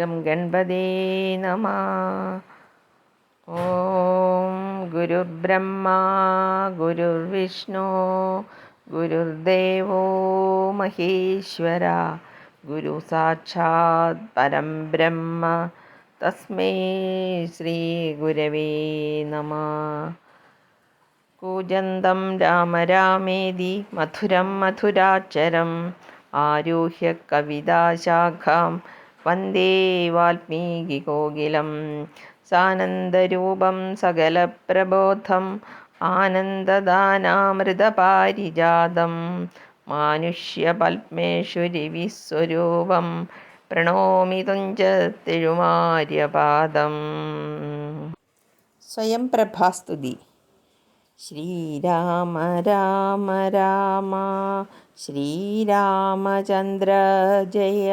Gum ഗണപതേ നമ. ഓം ഗുരുർബ്രഹ്മ ഗുരുർവിഷ്ണു ഗുരുർദേവോ മഹേശ്വര. ഗുരു സാക്ഷാത് പരം ബ്രഹ്മ. തസ്മൈ ശ്രീ ഗുരവേ നമ. കൂജന്തം രാമ മധുരം മധുരാക്ഷരം ആരുഹ്യ കവിതാശാഖാം വന്ദേ വാൽമീകികോകിലം സാനന്ദരൂപം സകലപ്രബോധം. ആനന്ദദാനാമൃതപാരിജാതം. മാനുഷ്യപത്മേശ്വരി വിസ്വരൂപം പ്രണോമി തുഞ്ചത്തിഴുമാര്യപാദം സ്വയം പ്രഭാസ്തുതി ശ്രീരാമ രാമ രാമ. ശ്രീരാമചന്ദ്ര ജയ.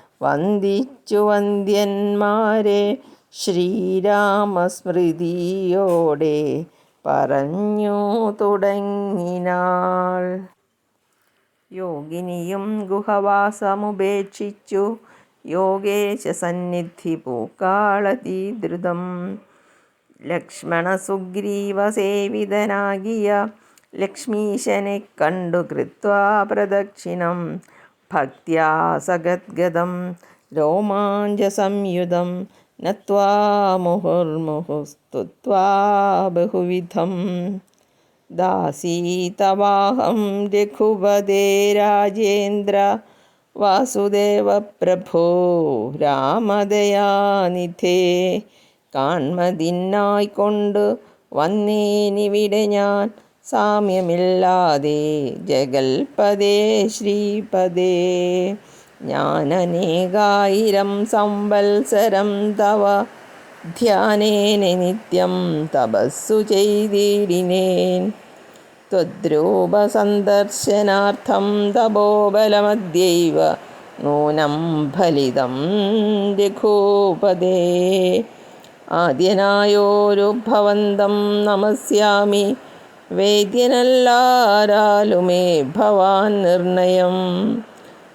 വന്ദിച്ചു വന്ദ്യന്മാരെ ശ്രീരാമസ്മൃതിയോടെ പറഞ്ഞു തുടങ്ങിനാൾ. യോഗിനിയും ഗുഹവാസമുപേക്ഷിച്ചു. യോഗേശ സന്നിധി പൂക്കാളതി ദ്രുതം ലക്ഷ്മണ സുഗ്രീവ സേവിതനാകിയ ലക്ഷ്മീശനെ കണ്ടു കൃത്വാ പ്രദക്ഷിണം ഭക്ത്യാ സഗദ്ഗതം രോമാഞ്ചസംയുതം നത്വാ മുഹുർമുഹുസ്തുത്വാ ബഹുവിധം ദാസീതവാഹം രഘുപതേ രാജേന്ദ്ര വാസുദേവപ്രഭോ രാമദയാനിധേ കാൺമതിനായിക്കൊണ്ട് വന്നേനിവിടെ ഞാൻ സാമ്യമില്ലാതെ ജഗൽപദേ ശ്രീപദേ ഞാനനേകായിരം സംവത്സരം തവ ധ്യാനേന നിത്യം തപസ്സു ചെയ്തിടിനേൻ त्वद्रूपसन्दर्शनार्थं तपोबलमद्यैव नूनं फलितं रघुपदे ആദ്യനായോരു ഭവന്തം നമസ്യാമി വേദ്യനല്ലാരാലുമേ ഭവാൻ നിർണയം.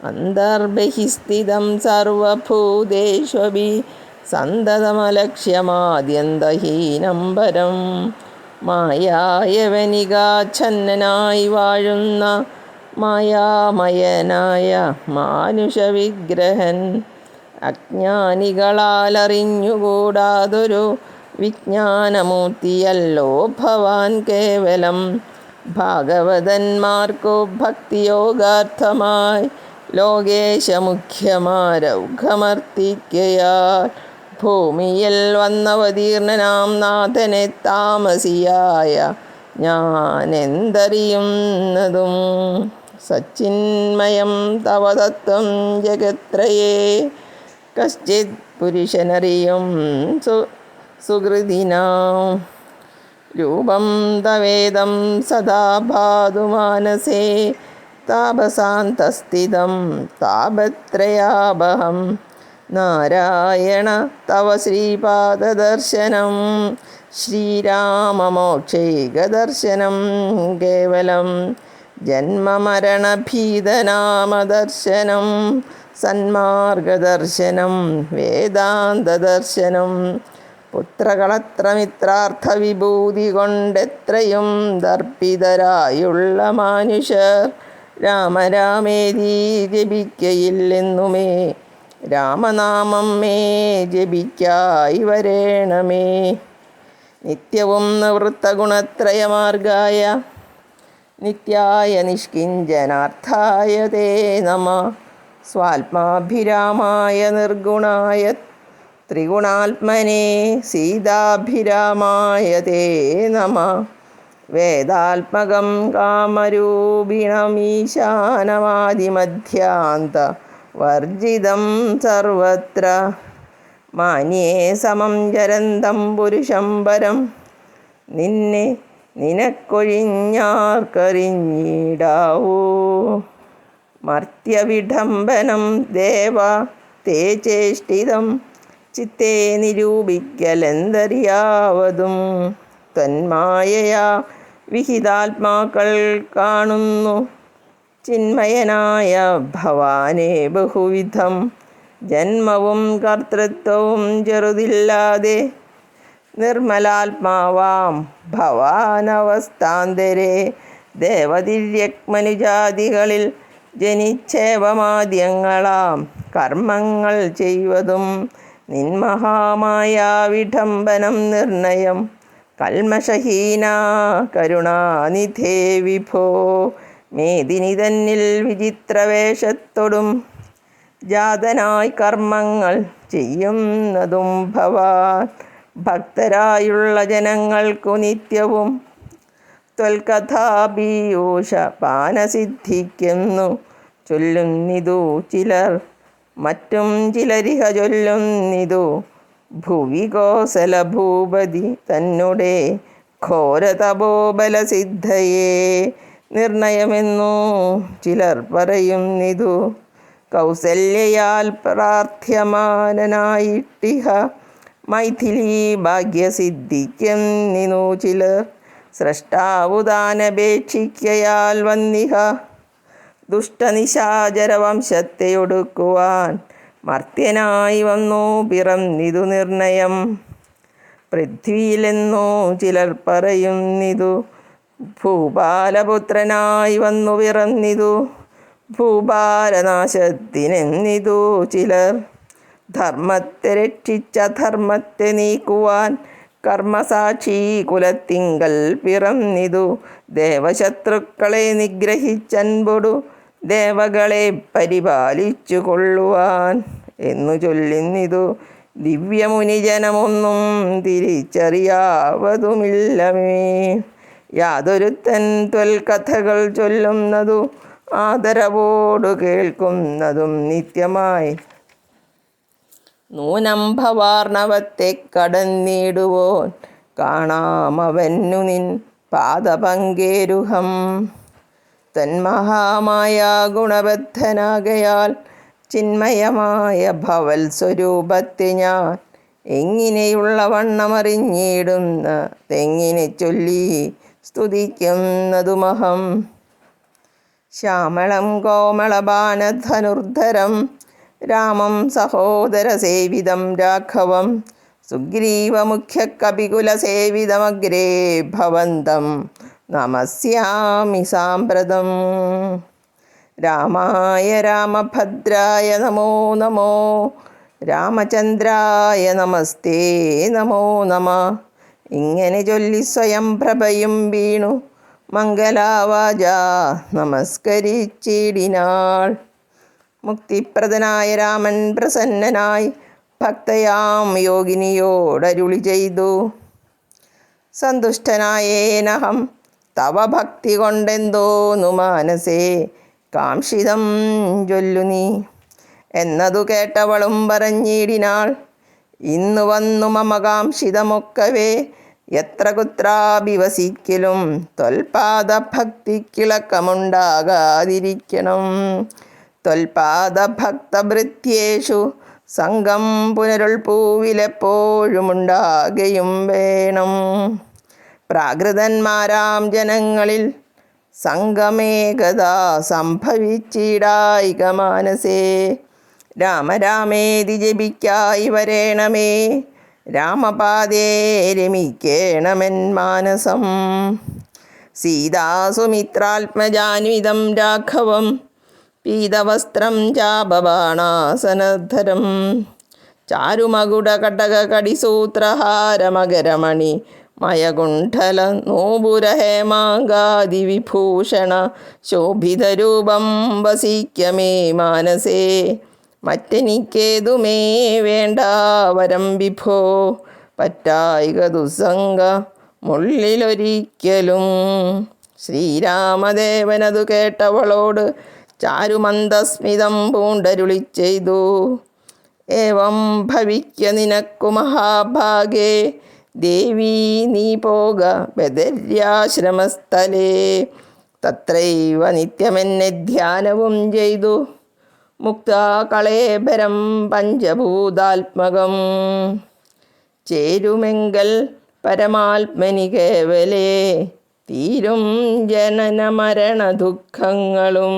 അന്തർബഹിസ്ഥിതം സർവഭൂതേഷ്വപി സന്തതമലക്ഷ്യമാദ്യന്തഹീനം പരം മായായവനികാച്ഛന്നനായി വാഴുന്ന മായാമയനായ മാനുഷവിഗ്രഹൻ അജ്ഞാനികളാലറിഞ്ഞുകൂടാതൊരു വിജ്ഞാനമൂർത്തിയല്ലോ ഭവാൻ കേവലം. ഭാഗവതന്മാർക്കു ഭക്തിയോഗാർത്ഥമായി ലോകേശമുഖ്യമാരൗഘമർത്തിക്കയാൽ ഭൂമിയിൽ വന്നവതീർണനാം നാഥനെ താമസിയായ ഞാൻ എന്തറിയുന്നതും സച്ചിന്മയം തവ തത്വം ജഗത്രയേ. കശ്ചിത് പുരുഷനറിയും സു സുഹൃദിനാം. രൂപം തവേദം സദാ ഭാതു മാനസേ. താപസാന്തസ്ഥിതം താപത്രയാപഹം. നാരായണ തവ ശ്രീപാദദർശനം. ശ്രീരാമമോക്ഷൈകദർശനം കേവലം. ജന്മമരണഭീതനാമദർശനം. സന്മാർഗദർശനം വേദാന്തദർശനം. പുത്രകളത്രമിത്രാർത്ഥ വിഭൂതി കൊണ്ടെത്രയും ദർപ്പിതരായുള്ള മാനുഷർ രാമരാമേതീ ജപിക്കയില്ലെന്നുമേ. രാമനാമം മേ ജപിക്കായി വരേണമേ. നിത്യവും നിവൃത്ത ഗുണത്രയമാർഗായ നിത്യായ നിഷ്കിഞ്ചനാർത്ഥായ തേ നമ. സ്വാത്മാഭിരാമായ നിർഗുണായ ത്രിഗുണാത്മനെ സീതാഭിരാമായ തേ നമ. വേദാത്മകം കാമരൂപിണമീശാനമാദിമധ്യാന്ത വർജിതം സർവത്ര. മാന്യേ സമം ജരന്തം പുരുഷം പരം നിന്നെ നിനക്കൊഴിഞ്ഞാർക്കറിഞ്ഞിടാവൂ. മർത്യവിഡംബനം ദേവ തേ ചേഷ്ടിതം ചിത്തേ നിരൂപിക്കലെന്തറിയാവതും? തന്മായയാ വിഹിതാത്മാക്കൾ കാണുന്നു. ചിന്മയനായ ഭവാനെ ബഹുവിധം. ജന്മവും കർത്തൃത്വവും ചെറുതില്ലാതെ നിർമ്മലാത്മാവാം. ഭവാനവസ്ഥാന്തരെ ദേവതിര്യക്മനുജാതികളിൽ ജനിച്ചേവമാദ്യങ്ങളാം. കർമ്മങ്ങൾ ചെയ്വതും നിന്മഹാമായ വിഡംബനം നിർണയം. കൽമഷഹീന കരുണാനിധേ വിഭോ. മേദിനി തന്നിൽ വിചിത്രവേഷത്തൊടും. ജാതനായി കർമ്മങ്ങൾ ചെയ്യുന്നതും ഭവാൻ. ഭക്തരായുള്ള ജനങ്ങൾക്കു നിത്യവും. ത്വൽകഥാപീയൂഷ പാനസിദ്ധിക്കുന്നു. ചൊല്ലുന്നിതു ചിലർ മറ്റും ചിലരിഹ ചൊല്ലുന്നിതു ഭുവി കോസല ഭൂപതി തന്നെ ഘോരതപോബലസിദ്ധയെ. നിർണയമെന്നു ചിലർ പറയുന്നിതു കൗസല്യയാൽ പ്രാർത്ഥ്യമാനനായിട്ടിഹ. മൈഥിലി ഭാഗ്യസിദ്ധിക്കെന്നിനു ചിലർ സ്രഷ്ടാവുദാനപേക്ഷിക്കയാൽ വന്നിഹ. ദുഷ്ടനിശാചരവംശത്തെ ഒടുക്കുവാൻ മർത്യനായി വന്നു നിതു നിർണയം. പൃഥ്വിയിലെന്നോ ചിലർ പറയുന്നിതു ഭൂപാലപുത്രനായി വന്നു പിറന്നിതു ഭൂപാലനാശത്തിനെന്നിതു ചിലർ. ധർമ്മത്തെ രക്ഷിച്ച ധർമ്മത്തെ നീക്കുവാൻ കർമ്മസാക്ഷി കുലത്തിങ്കൽ പിറന്നിതു ദേവശത്രുക്കളെ നിഗ്രഹിച്ചൻപൊടു. ദേവകളെ പരിപാലിച്ചു കൊള്ളുവാൻ എന്നു ചൊല്ലുന്നിതു ദിവ്യമുനിജനമൊന്നും തിരിച്ചറിയാവതുമില്ലമേ. യാതൊരുത്തൻ ത്വൽകഥകൾ ചൊല്ലുന്നതു ആദരവോടു കേൾക്കുന്നതും നിത്യമായി. നൂനംഭവാർണവത്തെ കടന്നിടുവോൻ കാണാമവന്നു നിൻ പാദപങ്കേരുഹം. തന്മഹാമായ ഗുണബദ്ധനാകയാൽ ചിന്മയമായ ഭവൽ സ്വരൂപത്തെ ഞാൻ എങ്ങനെയുള്ള വണ്ണമറിഞ്ഞിടുന്ന തെങ്ങിനെ ചൊല്ലി സ്തുതിക്കുന്നതുമഹം. ശ്യാമളം കോമളബാനധനുർധരം രാമം സഹോദരസേവിതം രാഘവം സുഗ്രീവമുഖ്യകപികുലസേവിതമഗ്രേ ഭവന്തം നമസ്യാമി സാമ്പ്രതം. രാമായ രാമഭദ്രായ നമോ നമോ. രാമചന്ദ്രായ നമസ്തേ നമോ നമ. ഇങ്ങനെ ചൊല്ലി സ്വയം പ്രഭയും വീണു. മംഗലാവാച നമസ്കരിച്ചിടിനാൾ. മുക്തിപ്രദനായ രാമൻ പ്രസന്നനായി ഭക്തയാം യോഗിനിയോടരുളി ചെയ്തു. സന്തുഷ്ടനായേനഹം തവ ഭക്തി കൊണ്ടെന്തോന്നു മാനസേ കാംക്ഷിതം ചൊല്ലു നീ. എന്നതു കേട്ടവളും പറഞ്ഞിടിനാൾ ഇന്നു വന്നു മമകാംക്ഷിതമൊക്കവേ എത്ര കുത്രാഭിവസിക്കലും ത്വൽപാദ ഭക്തിക്കിളക്കമുണ്ടാകാതിരിക്കണം ത്വൽപാദ ഭക്തഭൃത്യേഷു സംഘം പുനരുൾപൂവിലെപ്പോഴുമുണ്ടാകയും വേണം. പ്രാകൃതന്മാരാം ജനങ്ങളിൽ സംഗമേകത സംഭവിച്ചിടായിക മാനസേ. രാമരാമേതി ജപിക്കായി വരേണമേ. രാമപാദേ രമിക്കേണമെൻ മാനസം. സീതാസുമിത്രാത്മജാന്വിതം രാഘവം. പീതവസ്ത്രം ചാപബാണാസനധരം ചാരുമകുടകടകടിസൂത്രഹാരമകരമണി മയകുണ്ഠല നൂപുരഹേമാങ്കാതി വിഭൂഷണ ശോഭിതരൂപം വസിക്കമേ മാനസേ. മറ്റെനിക്കേതുമേ വേണ്ട വരം വിഭോ. പറ്റായിക ദുസ്സംഗ മുള്ളിലൊരിക്കലും. ശ്രീരാമദേവനതു കേട്ടവളോട് ചാരുമന്ദസ്മിതം പൂണ്ടരുളി ചെയ്തു. ഏവം ഭവിക്ക നിനക്കു മഹാഭാഗേ. ദേവീ നീ പോക ബദര്യാശ്രമസ്ഥലേ തത്രൈവ നിത്യമെന്നെ ധ്യാനവും ചെയ്തു. മുക്താകളേബരം പഞ്ചഭൂതാത്മകം. ചേരുമെങ്കൽ പരമാത്മനി കേവലേ. തീരും ജനന മരണ ദുഃഖങ്ങളും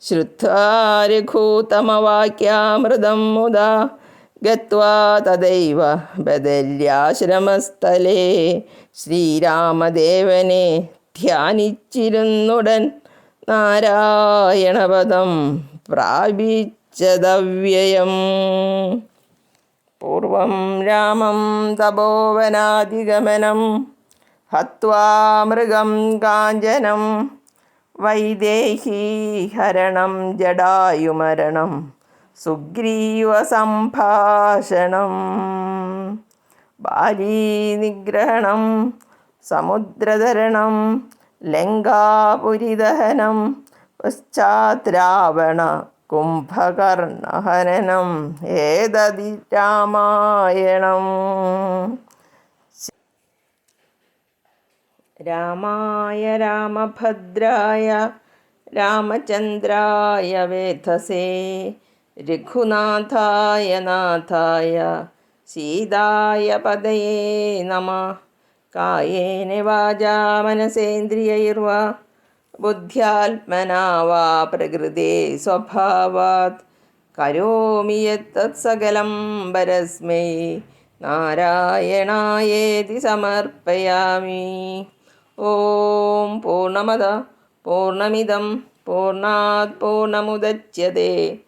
ശ്രുത്വാരഘൂതമവാക്യാമൃതം മുതാ. ഗത്വാ തദൈവ ബദല്യാശ്രമസ്ഥലേ. ശ്രീരാമദേവനെ ധ്യാനിച്ചിരുന്നുടൻ നാരായണപദം പ്രാപിച്ചതവ്യയം. പൂർവം രാമം തപോവനാതിഗമനം ഹത്വാ മൃഗം കാഞ്ചനം വൈദേഹീ ഹരണം ജടായുമരണം. സുഗ്രീവസംഭാഷണം ബാലീനിഗ്രഹണം സമുദ്രതരണം ലങ്കാപുരിദഹനം പശ്ചാത്രാവണ കുംഭകർണഹനനം ഏതതി രാമായണം. രാമായ രാമഭദ്രായ രാമചന്ദ്രായ വേധസേ रघुनाथाय नाथाय सीताय पदये नमः। कायेन वाजा मनसेन्द्रियैर्वा बुद्ध्यात्मना वा प्रकृते स्वभावात्। करोमि यत्तत्सकलं वरस्मै। नारायणायेति समर्पयामि। ॐ पूर्णमद पूर्णमिदं पूर्णात् पूर्णमुदच्यते।